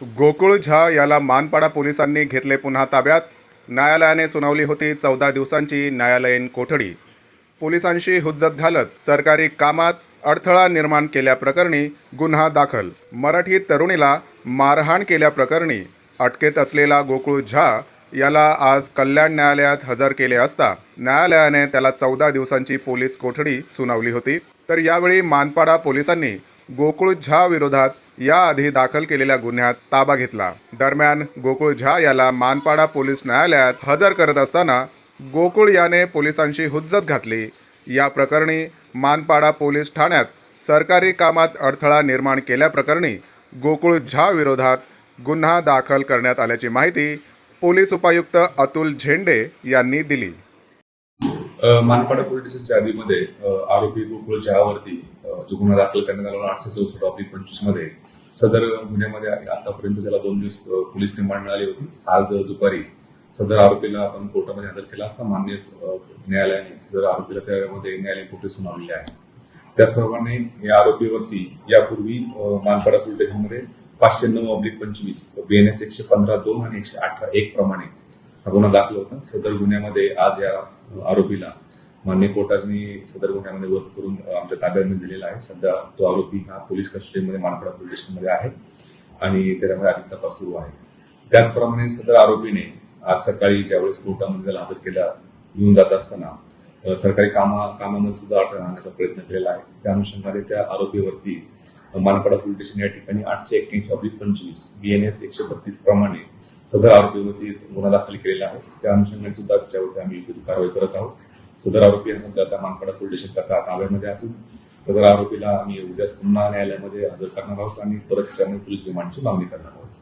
गोकुळ झा याला मानपाडा पोलिसांनी घेतले पुन्हा ताब्यात. न्यायालयाने सुनावली होती चौदा दिवसांची न्यायालयीन कोठडी. पोलिसांशी हुज्जत घालत सरकारी कामात अडथळा निर्माण केल्याप्रकरणी गुन्हा दाखल. मराठी तरुणीला मारहाण केल्याप्रकरणी अटकेत असलेला गोकुळ झा याला आज कल्याण न्यायालयात हजर केले असता न्यायालयाने त्याला चौदा दिवसांची पोलीस कोठडी सुनावली होती. तर यावेळी मानपाडा पोलिसांनी गोकुळ झा विरोधात याआधी दाखल केलेल्या गुन्ह्यात ताबा घेतला. दरम्यान गोकुळ झा याला मानपाडा पोलीस न्यायालयात हजर करत असताना गोकुळ याने पोलिसांशी हुज्जत घातली. या प्रकरणी मानपाडा पोलीस ठाण्यात सरकारी कामात अडथळा निर्माण केल्याप्रकरणी गोकुळ झा विरोधात गुन्हा दाखल करण्यात आल्याची माहिती पोलीस उपायुक्त अतुल झेंडे यांनी दिली. मानपाडा पोलीस स्टेशनच्या यादीमध्ये आरोपी गोकुळ चहावरती जो गुन्हा दाखल करण्यात आला आठशे चौसष्ट ऑफिस पंचवीसमध्ये सदर गुन्ह्यामध्ये आतापर्यंत त्याला दोन दिवस पोलीस रिमांड मिळाली होती. आज दुपारी सदर आरोपीला आपण कोर्टामध्ये हजर केला असता मान्य न्यायालयाने सदर आरोपीला त्यामध्ये न्यायालयीन कोठे सुनावलेले आहे. त्याचप्रमाणे या आरोपीवरती यापूर्वी मानपाडा पोलीस स्टेशनमध्ये पाचशे नऊ ऑब्लिक पंचवीस बीएनएस एकशे पंधरा दोन आणि एकशे अठरा एक प्रमाणे गुन्हा दाखल होता. सदर गुन्ह्यामध्ये आज या आरोपीला मान्य कोर्टाने सदर गुन्ह्यामध्ये वर्क करून आमच्या ताब्यात दिलेला आहे. सध्या तो आरोपी हा पोलीस कस्टडीमध्ये मानपाडा पोलीस स्टेशनमध्ये आहे आणि त्याच्यामध्ये अधिक तपास सुरू आहे. त्याचप्रमाणे सदर आरोपीने आज सकाळी ज्यावेळेस कोर्टामध्ये त्याला हजर केला घेऊन जात असताना सरकारी कामा कामामध्ये सुद्धा अडथळा आणण्याचा प्रयत्न केलेला आहे. त्या अनुषंगाने त्या आरोपीवरती मानपाडा पोलीस स्टेशन या ठिकाणी आठशे एक्क्याऐंशी ऑब्लिक पंचवीस बीएनएस एकशे बत्तीस प्रमाणे सदर आरोपीवरती गुन्हा दाखल केलेला आहे. त्या अनुषंगाने सुद्धा त्याच्यावरती आम्ही विविध कारवाई करत आहोत. सदर आरोपी आता मानपाडा पोलीस स्टेशन ता- ताब्यामध्ये असून सदर आरोपीला आम्ही उद्या पुन्हा न्यायालयामध्ये हजर करणार आहोत आणि परत त्याच्यामध्ये पोलीस रिमांडची मागणी करणार आहोत.